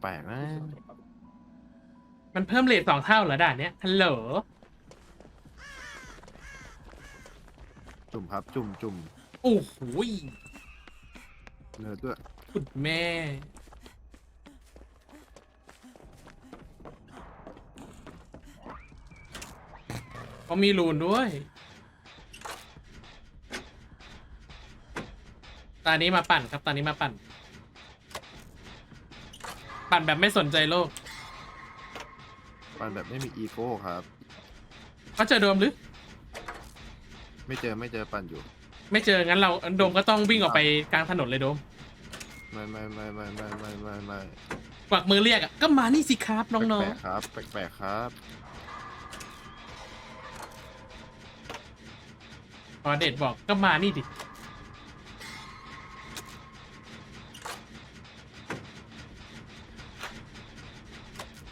แปลกๆนะ มันเพิ่มเลทสองเท่าเหรอด่านเนี้ย ฮัลโหล จุ่มครับ จุ่มจุ่มโอ้โหยเนื้อด้วยคุณแม่ เขามีรูนด้วย ตอนนี้มาปั่นครับ ตอนนี้มาปั่น ปั่นแบบไม่สนใจโลกปันแบบไม่มีอีโก้ครับ เขาเจอโดมหรือ ไม่เจอไม่เจอปั่นอยู่ ไม่เจองั้นเราโดมก็ต้องวิ่งออกไปกลางถนนเลยโดมไม่ไม่ไม่ไม่ไม่ไม่ไม่ไม่กวักมือเรียกอะก็มานี่สิครับน้องแปลกๆครับแปลกๆครับ ๆพอเด็ดบอกก็มานี่ดิ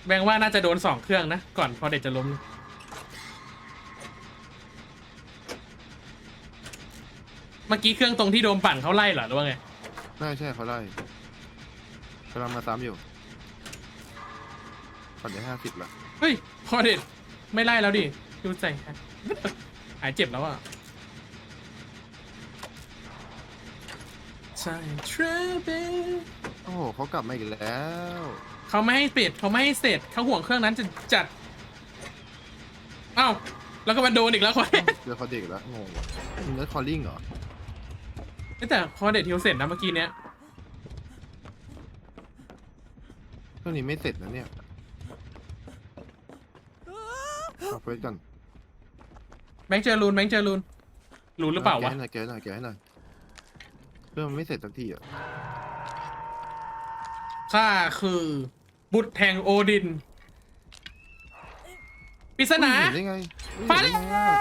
แบงว่าน่าจะโดนสองเครื่องนะ ก่อนพอเด็ดจะล้ม เมื่อกี้เครื่องตรงที่โดมปั่นเขาไล่เหรอหรือว่าไงไม่ใช่เขาไล่กำลังมาซ้ำอยู่ปั่นได้ห้าสิบละเฮ้ย พอเด็ดไม่ไล่แล้วดิดูใจฮะหายเจ็บแล้วอะใช่ทรเบโอ้โหเขากลับมาอีกแล้ว เขาไม่ให้เสร็จเขาไม่ให้เสร็จเขาห่วงเครื่องนั้นจะจัดอ้าวแล้วก็มาโดนอีกแล้วคนเจอเขาเด็กแล้วงงว่ะเนื้อคอลลิ่งเหรอแต่พอเด็ดทิวเสร็จนะเมื่อกี้เนี้ยเครื่องนี้ไม่เสร็จนะเนี่ยเอาเฟซก่อนแบงค์เจอรูนแบงค์เจอรูนรูนหรือเปล่าวะแกะให้หน่อยแกะให้หน่อยแกะให้หน่อยเครื่องมันไม่เสร็จสักทีอะข้าคือ บุตรแห่งโอดินปริศนาเห็นได้ไงฟ้าเห็เล่นได้ไงอะ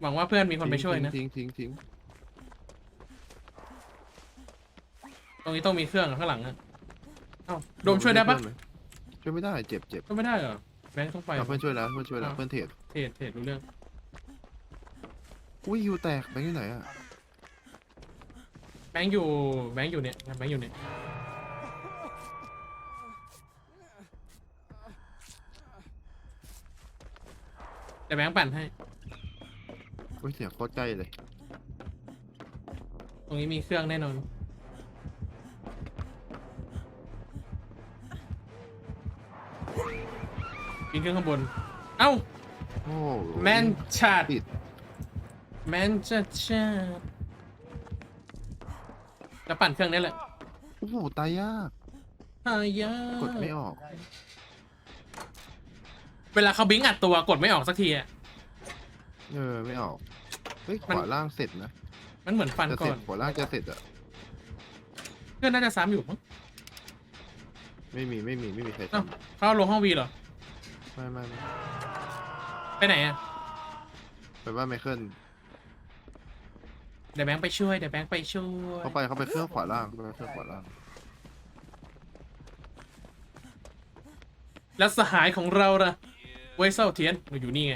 หวังว่าเพื่อนมีคนไปช่วยนะ ทิ้งทิ้งทิ้งตรงนี้ต้องมีเครื่องอะข้างหลังอะเอ้าโดมช่วยได้ปะช่วยไม่ได้เจ็บเจ็บก็ไม่ได้เหรอแบงค์ต้องไปเอาเพื่อนช่วยแล้วเพื่อนช่วยแล้วอ้าวเพื่อนเทรดเทรดเทรดรู้เรื่อง อุ้ยยูแตกไปที่ไหนอะแบงค์อยู่แบงค์อยู่เนี่ยแบงค์อยู่เนี่ยเดี๋ยวแบงค์ปั่นให้ อุ้ยเสียงโคตรใกล้เลย ตรงนี้มีเครื่องแน่นอนปีนเครื่องข้างบน เอ้า โอ้แมนชาดติด แมนชาชาดจะปั่นเครื่องนี้แหละโอ้โหตายยากหายากดไม่ออก เวลาเขาบิงอัดตัวกดไม่ออกสักทีอะ เออ ไม่ออก เฮ้ยขมัน วาล่างเสร็จนะ มันเหมือนฟันจะก่เสร็อจน ขวาล่างจะเสร็จอะเพื่อนน่าจะซ้ำอยู่มั้งไม่มีไม่มีไม่มีใครเอ้าทำเขาลงห้องวีเหรอไม่ไม่ไม่ไปไหนอะ แปลว่าไมเคิล เดี๋ยวแบงค์ไปช่วยเดี๋ยวแบงค์ไปช่วยเขาไปเขาไปเครื่องขวาล่างเขาไปเครื่องขวาล่างแล้วสหายของเราล่ะเวยเซาเทียนเราอยู่นี่ไง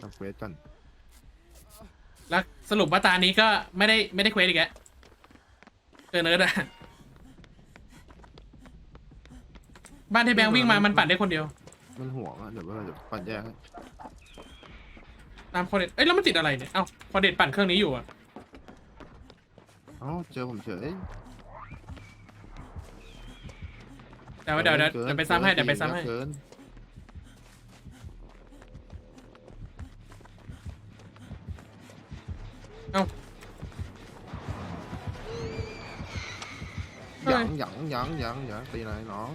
ทำเควสก่อนแล้วสรุปว่าตานี้ก็ไม่ได้ไม่ได้เควสอีกแล้วเจอเนิร์ดอะ บ้านที่แบงค์วิ่งมามันปั่นได้คนเดียว มันห่วงอะเดี๋ยวว่าเดี๋ยวปั่นแยกให้ตามคอเด็ดเอ้ยแล้วมันติดอะไรเนี่ย เอ้าคอเด็ดปั่นเครื่องนี้อยู่อะเอ้าเจอผมเฉยเดี๋ยวเดี๋ยวเดี๋ยวเดี๋ยวไปซ้ำให้เดี๋ยวไปซ้ำให้ เกินเอ้า หยังหยังหยังหยังหยังตีไหนน้อง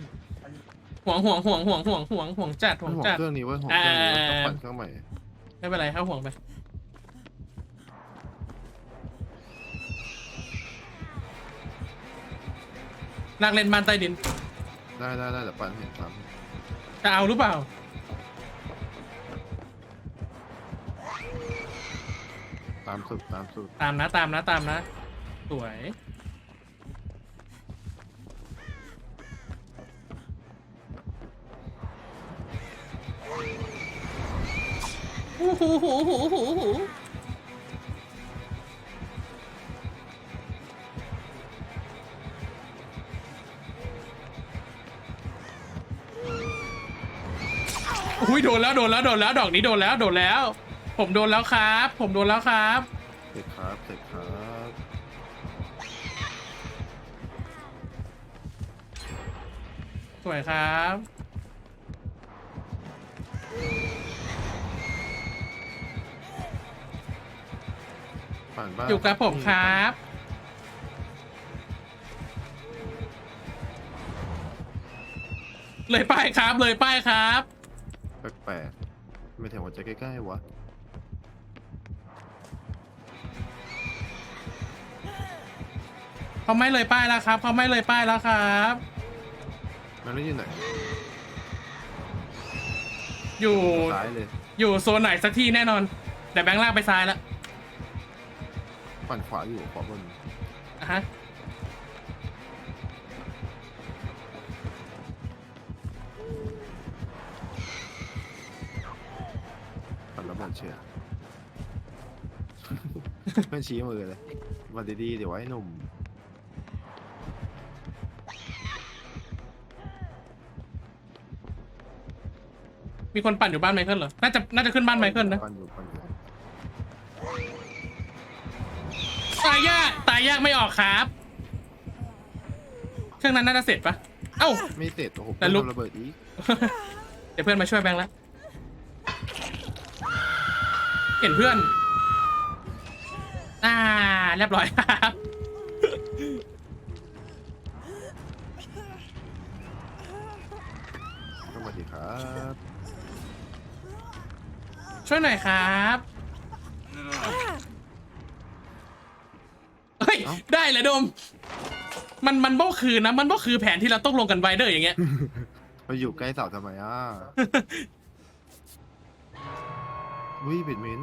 ห่วงห่วงห่วงห่วงห่วงห่วงห่วงจัดห่วมันงห่วงจัด เครื่องนี้เว้ยห่วงเครื่องนี้เว้ยอ่า ต้องปั่นเครื่องใหม่ไม่เป็นไรเข้าห่วงไป นักเล่นบ้านใต้ดิน ได้ได้ได้เดี๋ยวปั่นเห็นตามจะเอาหรือเปล่า ตามสุดตามสุดตามนะตามนะตามนะ สวย หูหูหูหูหูอุ้ยโดนแล้วโดนแล้วโดนแล้วดอกนี้โดนแล้วโดนแล้ว ผมโดนแล้วครับ ผมโดนแล้วครับ เสร็จครับเสร็จครับสวยครับ ผ่านบ้านอยู่กับผมครับ เลยป้ายครับ เลยป้ายครับ แปลกๆไม่ถึงว่าจะใกล้ๆวะเขาไม่เลยป้ายแล้วครับ เขาไม่เลยป้ายแล้วครับ มันไม่อยู่ไหนอยู่ ซ้ายเลย อยู่โซนไหนสักที่แน่นอน แต่แบงค์ลากไปซ้ายแล้ว ฝั่งขวาอยู่ขวาบนอะฮะฝั่งระเบิดเชียร์เพื่อนชี้มือเลยวันดีๆเดี๋ยวไว้หนุ่มมีคนปั่นอยู่บ้านไมเคิลเหรอ น่าจะน่าจะขึ้นบ้านไมเคิลนะปันอยู่ปันอยู่ ตายยากตายยากไม่ออกครับ เครื่องนั้นน่าจะเสร็จปะเอ้า ไม่เสร็จโอ้โหแต่ลุกเพื่อนทำระเบิดอีกเดี๋ยวเพื่อนมาช่วยแบงค์แล้วเห็นเพื่อน อ่า เรียบร้อยครับ สวัสดีครับ ช่วยหน่อยครับ เฮ้ย ได้เลยโดม มันมันบ่คือนะ มันบ่คือแผนที่เราต้องลงกันไวเดอร์อย่างเงี้ยมาอยู่ใกล้เสาทำไมอะวิบิดมิน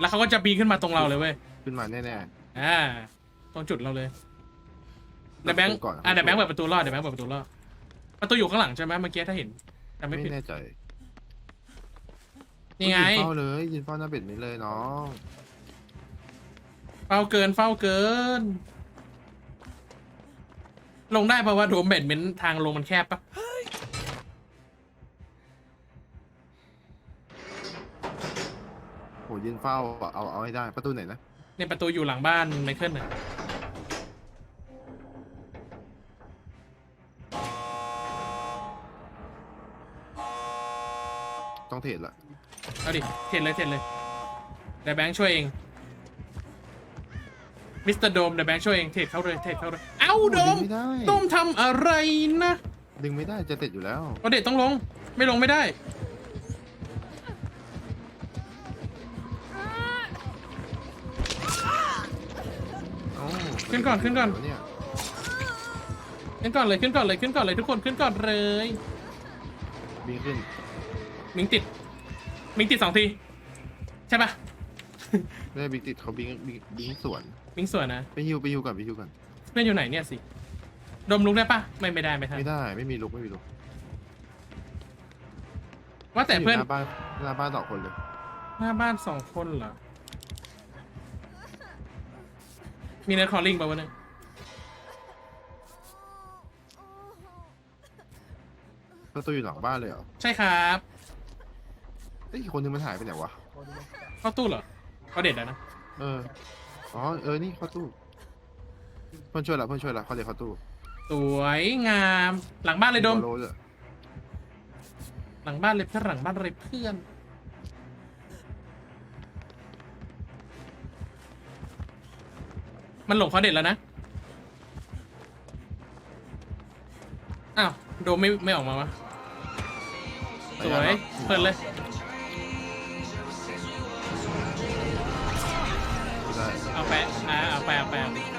แล้วเขาก็จะปีนขึ้นมาตรงเราเลยเว้ย ขึ้นมาแน่อ่า ตรงจุดเราเลยเดี๋ยวแบงค์ประตูก่อนอ่าเดี๋ยวแบงค์เปิดประตูรอดเดี๋ยวแบงค์เปิดประตูรอดประตูอยู่ข้างหลังใช่ไหมเมื่อกี้ถ้าเห็นๆจำไม่ไม่ผิดแน่ใจนี่ไง ยืนเฝ้าเลยยืนเฝ้าหน้าเบ็ดมินเลยน้อง เฝ้าเกินเฝ้าเกิน ลงได้ปะว่าโดมเบ็ดเมนทางลงมันแคบปะโหยืนเฝ้าอะเอาเอาให้ได้ประตูไหนนะในประตูอยู่หลังบ้านไมเคิลน่ะต้องเทรดละเอาดิเทรดเลยเทรดเลยเดี๋ยวแบงค์ช่วยเอง มิสเตอร์โดมเดี๋ยวแบงค์ช่วยเองเทรดเข้าเลยเทรดเข้าเลยเอ้าโดมดึงไม่ได้โดมทำอะไรนะดึงไม่ได้จะเสร็จอยู่แล้วก็เด็ดต้องลง ไม่ลงไม่ได้ เอ้าขึ้นก่อนขึ้นก่อน เนี่ยขึ้นก่อนเลยขึ้นก่อนเลยขึ้นก่อนเลยทุกคนขึ้นก่อนเลยบินขึ้นมิงติดมิงติดสองที ใช่ปะได้บิ๊กติดเขาบิงบิงบิงสวน มิงสวยนะไปฮิวไปฮิวก่อนไปฮิวก่อนเพื่อนอยู่ไหนเนี่ยสิ ดมลุกได้ปะไม่ไม่ได้ไม่ทันไม่ได้ไม่มีลุกไม่มีลุกว่าแต่เพื่อน ยู่หน้าบ้านหน้าบ้านสองคนเลยหน้าบ้านสองคนเหรอ มีเน็ตคอลลิ่งป่าวะเนี่ยประตูอยู่หลังบ้านเลยเหรอใช่ครับเอ้ยอีกคนนึงมันหายไปไหนวะเข้าตู้เหรอเขาเด็ดแล้วนะเออ อ๋อเออนี่เข้าตู้เพื่อนช่วยละเพื่อนช่วยละเขาเรียกเข้าตู้สวยงาม หลังบ้านเลยโดมโลเลยหลังบ้านเลยเพื่อนหลังบ้านเลยเพื่อนมันหลงเขาเด็ดแล้วนะ อ้าว โดมไม่ไม่ออกมาวะ สวย เปิดเลย อ่าเอาไปเอาไปเ